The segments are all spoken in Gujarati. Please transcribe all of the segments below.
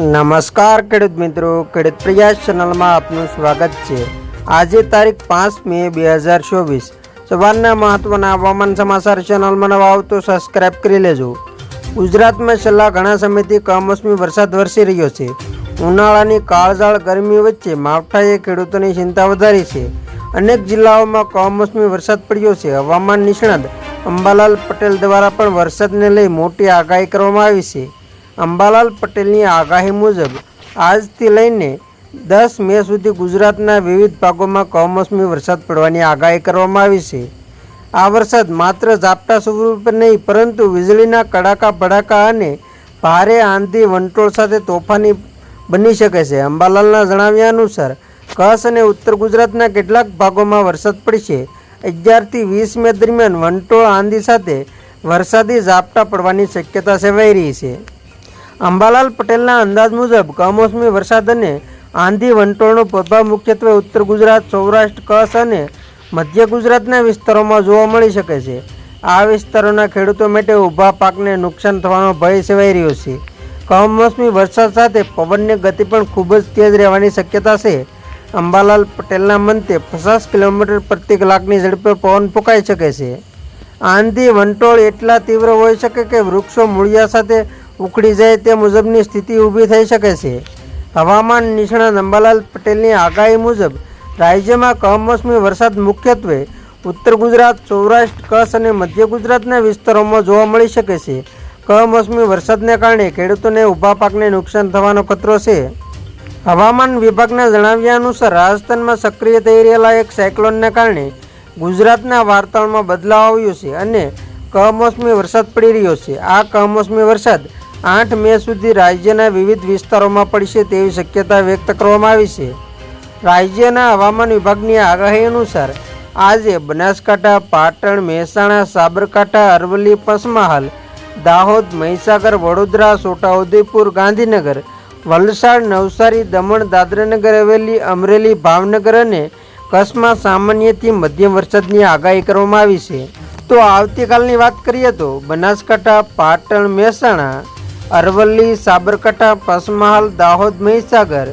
નમસ્કાર, ખેડૂત મિત્રો. ખેડૂત પ્રયાસ ચેનલમાં આપનું સ્વાગત છે. આજે તારીખ પાંચ મે બે હજાર ચોવીસ. સવારના મહત્વના હવામાન સમાચાર ચેનલમાં નવા આવતો સબસ્ક્રાઇબ કરી લેજો. ગુજરાતમાં છેલ્લા ઘણા સમયથી કમોસમી વરસાદ વરસી રહ્યો છે. ઉનાળાની કાળઝાળ ગરમી વચ્ચે માવઠાએ ખેડૂતોની ચિંતા વધારી છે. અનેક જિલ્લાઓમાં કમોસમી વરસાદ પડ્યો છે. હવામાન નિષ્ણાત અંબાલાલ પટેલ દ્વારા પણ વરસાદને લઈ મોટી આગાહી કરવામાં આવી છે. અંબાલાલ પટેલની આગાહી મુજબ, આજથી લઈને દસ મે સુધી ગુજરાતના વિવિધ ભાગોમાં કમોસમી વરસાદ પડવાની આગાહી કરવામાં આવી છે. આ વરસાદ માત્ર ઝાપટા સ્વરૂપે નહીં, પરંતુ વીજળીના કડાકા, ભડાકા અને ભારે આંધી વંટોળ સાથે તોફાની બની શકે છે. અંબાલાલના જણાવ્યા અનુસાર, કચ્છ અને ઉત્તર ગુજરાતના કેટલાક ભાગોમાં વરસાદ પડશે. અગિયારથી વીસ મે દરમિયાન વંટોળ આંધી સાથે વરસાદી ઝાપટા પડવાની શક્યતા સેવાઈ રહી છે. અંબાલાલ પટેલના અંદાજ મુજબ, કમોસમી વરસાદ અને આંધી વંટોળનો પ્રભાવ મુખ્યત્વે ઉત્તર ગુજરાત, સૌરાષ્ટ્ર, કચ્છ અને મધ્ય ગુજરાતના વિસ્તારોમાં જોવા મળી શકે છે. આ વિસ્તારોના ખેડૂતો માટે ઊભા પાકને નુકસાન થવાનો ભય સેવાઈ રહ્યો છે. કમોસમી વરસાદ સાથે પવનની ગતિ પણ ખૂબ જ તેજ રહેવાની શક્યતા છે. અંબાલાલ પટેલના મંતે પચાસ કિલોમીટર પ્રતિ કલાકની ઝડપે પવન ફૂંકાઈ શકે છે. આંધી વંટોળ એટલા તીવ્ર હોઈ શકે કે વૃક્ષો મૂળિયા સાથે ઉખડી જાય તે મુજબની સ્થિતિ ઊભી થઈ શકે છે. હવામાન નિષ્ણાત અંબાલાલ પટેલની આગાહી મુજબ, રાજ્યમાં કમોસમી વરસાદ મુખ્યત્વે ઉત્તર ગુજરાત, સૌરાષ્ટ્ર, કચ્છ અને મધ્ય ગુજરાતના વિસ્તારોમાં જોવા મળી શકે છે. કમોસમી વરસાદને કારણે ખેડૂતોને ઊભા પાકને નુકસાન થવાનો ખતરો છે. હવામાન વિભાગના જણાવ્યા અનુસાર, રાજસ્થાનમાં સક્રિય થઈ રહેલા એક સાયક્લોનને કારણે ગુજરાતના વાતાવરણમાં બદલાવ આવ્યો છે અને કમોસમી વરસાદ પડી રહ્યો છે. આ કમોસમી વરસાદ આઠ મે સુધી રાજ્યના વિવિધ વિસ્તારોમાં પડશે તેવી શક્યતા વ્યક્ત કરવામાં આવી છે. રાજ્યના હવામાન વિભાગની આગાહી અનુસાર, આજે બનાસકાંઠા, પાટણ, મહેસાણા, સાબરકાંઠા, અરવલ્લી, પંચમહાલ, દાહોદ, મહીસાગર, વડોદરા, છોટાઉદેપુર, ગાંધીનગર, વલસાડ, નવસારી, દમણ, દાદરાનગર, હવેલી, અમરેલી, ભાવનગર અને કચ્છમાં સામાન્યથી મધ્યમ વરસાદની આગાહી કરવામાં આવી છે. તો આવતીકાલની વાત કરીએ તો બનાસકાંઠા, પાટણ, મહેસાણા અરવલ્લી, સાબરકાંઠા, પંચમહાલ, દાહોદ, મહીસાગર,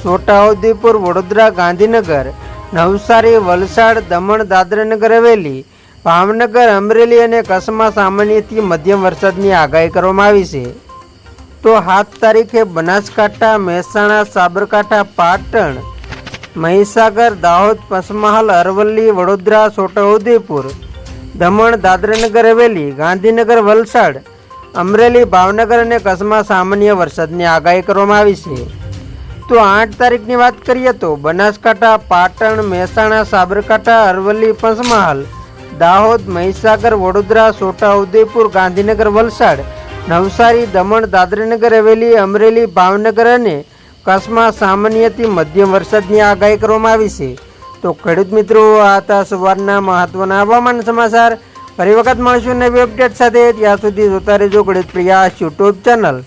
છોટાઉદેપુર, વડોદરા, ગાંધીનગર, નવસારી, વલસાડ, દમણ, દાદરાનગર, હવેલી, ભાવનગર, અમરેલી અને કચ્છમાં સામાન્યથી મધ્યમ વરસાદની આગાહી કરવામાં આવી છે. તો સાત તારીખે બનાસકાંઠા, મહેસાણા, સાબરકાંઠા, પાટણ, મહીસાગર, દાહોદ, પંચમહાલ, અરવલ્લી, વડોદરા, છોટાઉદેપુર, દમણ, દાદરાનગર, હવેલી, ગાંધીનગર, વલસાડ અમરેલી ભાવનગર અને કચ્છમાં સામાન્ય વરસાદની આગાહી કરવામાં આવી છે. તો આઠ તારીખની વાત કરીએ તો બનાસકાંઠા, પાટણ, મહેસાણા, સાબરકાંઠા, અરવલ્લી, પંચમહાલ, દાહોદ, મહીસાગર, વડોદરા, છોટાઉદેપુર, ગાંધીનગર, વલસાડ, નવસારી, દમણ, દાદરાનગર, હવેલી, અમરેલી, ભાવનગર અને કચ્છમાં સામાન્યથી મધ્યમ વરસાદની આગાહી કરવામાં આવી છે. તો ખેડૂત મિત્રો, આ હતા સવારના મહત્ત્વના હવામાન સમાચાર. ફરી વખત મળશું નવી અપડેટ સાથે. ત્યાં સુધી જોતા રહેજો ગણિત પ્રિયાસ યુટ્યુબ ચેનલ